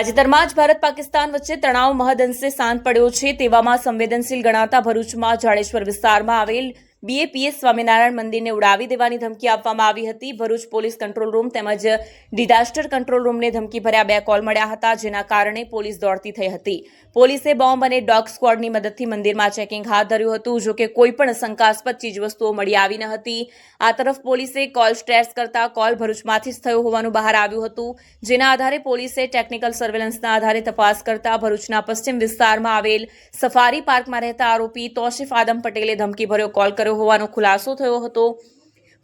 તાજેતરમાં જ ભારત પાકિસ્તાન વચ્ચે તણાવ મહદઅંશે શાંત પડ્યો છે તેવામાં સંવેદનશીલ ગણાતા ભરૂચમાં જાડેશ્વર વિસ્તારમાં આવેલ બીએપીએસ સ્વામિનારાયણ મંદિરને ઉડાવી દેવાની ધમકી આપવામાં આવી હતી. ભરૂચ પોલીસ કંટ્રોલ રૂમ તેમજ ડિઝાસ્ટર કંટ્રોલ રૂમને ધમકી ભર્યા બે કોલ મળ્યા હતા, જેના કારણે પોલીસ દોડતી થઈ હતી. પોલીસે બોમ્બ અને ડોગ સ્ક્વોડની મદદથી મંદિરમાં ચેકિંગ હાથ ધર્યું હતું. જોકે કોઈ પણ શંકાસ્પદ ચીજવસ્તુઓ મળી આવી ન હતી. આ તરફ પોલીસે કોલ સ્ટ્રેસ કરતા કોલ ભરૂચમાંથી જ થયો હોવાનું બહાર આવ્યું હતું, જેના આધારે પોલીસે ટેકનિકલ સર્વેલન્સના આધારે તપાસ કરતા ભરૂચના પશ્ચિમ વિસ્તારમાં આવેલ સફારી પાર્કમાં રહેતા આરોપી તોશિફ આદમ પટેલે ધમકી ભર્યો કોલ કર્યો હોવાનો ખુલાસો થયો હતો.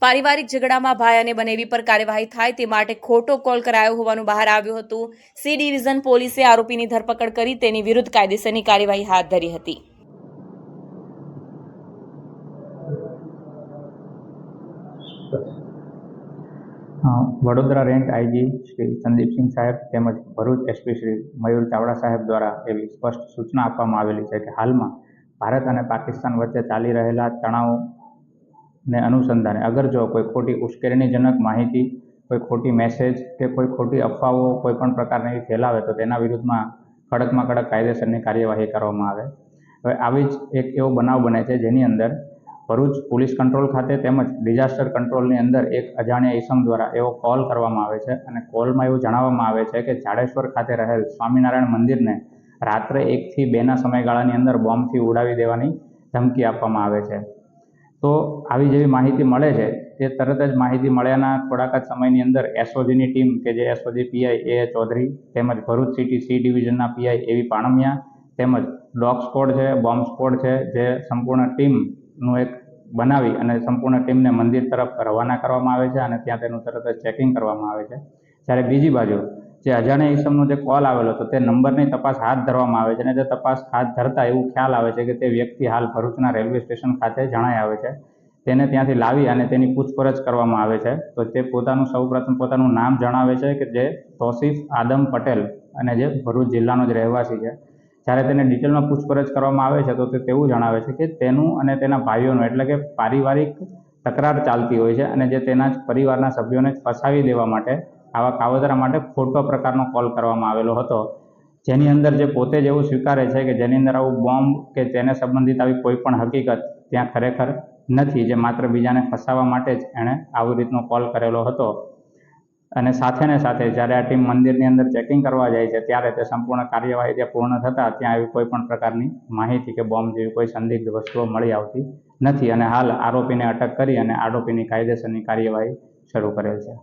પારિવારિક ઝઘડામાં ભાઈ અને બનેવી પર કાર્યવાહી થાય તે માટે ખોટો કોલ કરાયો હોવાનું બહાર આવ્યું હતું. સી ડિવિઝન પોલીસે આરોપીની ધરપકડ કરી તેની વિરુદ્ધ કાયદેસરની કાર્યવાહી હાથ ધરી હતી. વડોદરા રેન્ક આઈજી શ્રી સંદીપસિંહ સાહેબ તેમજ ભરૂચ એસપી શ્રી મયુર ચાવડા સાહેબ દ્વારા એવી સ્પષ્ટ સૂચના આપવામાં આવેલી છે કે હાલમાં ભારત અને પાકિસ્તાન વચ્ચે ચાલી રહેલા તણાવને અનુસંધાને, અગર જો કોઈ ખોટી ઉશ્કેરણીજનક માહિતી, કોઈ ખોટી મેસેજ કે કોઈ ખોટી અફવાઓ કોઈ પણ પ્રકારની ફેલાવે તો તેના વિરુદ્ધમાં કડકમાં કડક કાયદેસરની કાર્યવાહી કરવામાં આવે. હવે આવી જ એક એવો બનાવ બને છે જેની અંદર ભરૂચ પોલીસ કંટ્રોલ ખાતે તેમજ ડિઝાસ્ટર કંટ્રોલની અંદર એક અજાણ્યા ઈસમ દ્વારા એવો કોલ કરવામાં આવે છે અને કોલમાં એવું જણાવવામાં આવે છે કે જાડેશ્વર ખાતે રહેલ સ્વામિનારાયણ મંદિરને રાત્રે એકથી બેના સમયગાળાની અંદર બોમ્બથી ઉડાવી દેવાની ધમકી આપવામાં આવે છે. તો આવી જેવી માહિતી મળે છે, તે તરત જ માહિતી મળ્યાના થોડાક જ સમયની અંદર એસઓજીની ટીમ કે જે એસઓજી પીઆઈ એ ચૌધરી તેમજ ભરૂચ સિટી સી ડિવિઝનના પીઆઈ એવી પાણમિયા તેમજ ડોગ સ્કોડ છે, બોમ્બ સ્કોડ છે, જે સંપૂર્ણ ટીમનું એક બનાવી અને સંપૂર્ણ ટીમને મંદિર તરફ રવાના કરવામાં આવે છે અને ત્યાં તેનું તરત જ ચેકિંગ કરવામાં આવે છે. જ્યારે બીજી બાજુ જે અજાણ્યા ઈસમનો જે કોલ આવેલો હતો, તે નંબરની તપાસ હાથ ધરવામાં આવે છે અને તે તપાસ હાથ ધરતા એવું ખ્યાલ આવે છે કે તે વ્યક્તિ હાલ ભરૂચના રેલવે સ્ટેશન ખાતે જણાઈ આવે છે. તેને ત્યાંથી લાવી અને તેની પૂછપરછ કરવામાં આવે છે. તો તે પોતાનું સૌપ્રથમ પોતાનું નામ જણાવે છે કે જે તોસીફ આદમ પટેલ અને જે ભરૂચ જિલ્લાનો જ રહેવાસી છે. જ્યારે તેને ડિટેલમાં પૂછપરછ કરવામાં આવે છે, તો તે તેવું જણાવે છે કે તેનું અને તેના ભાઈઓનું એટલે કે પારિવારિક તકરાર ચાલતી હોય છે અને જે તેના જ પરિવારના સભ્યોને ફસાવી દેવા માટે આવા કાવતરા માટે ખોટો પ્રકારનો કોલ કરવામાં આવેલો હતો. જેની અંદર જે પોતે જ એવું સ્વીકારે છે કે જેની અંદર આવું બોમ્બ કે તેને સંબંધિત આવી કોઈ પણ હકીકત ત્યાં ખરેખર નથી, જે માત્ર બીજાને ફસાવવા માટે જ એણે આવી રીતનો કોલ કરેલો હતો. અને સાથે ને સાથે જ્યારે આ ટીમ મંદિરની અંદર ચેકિંગ કરવા જાય છે, ત્યારે તે સંપૂર્ણ કાર્યવાહી જે પૂર્ણ થતાં ત્યાં એવી કોઈ પણ પ્રકારની માહિતી કે બોમ્બ જેવી કોઈ સંદિગ્ધ વસ્તુઓ મળી આવતી નથી. અને હાલ આરોપીને અટક કરી અને આરોપીની કાયદેસરની કાર્યવાહી શરૂ કરેલ છે.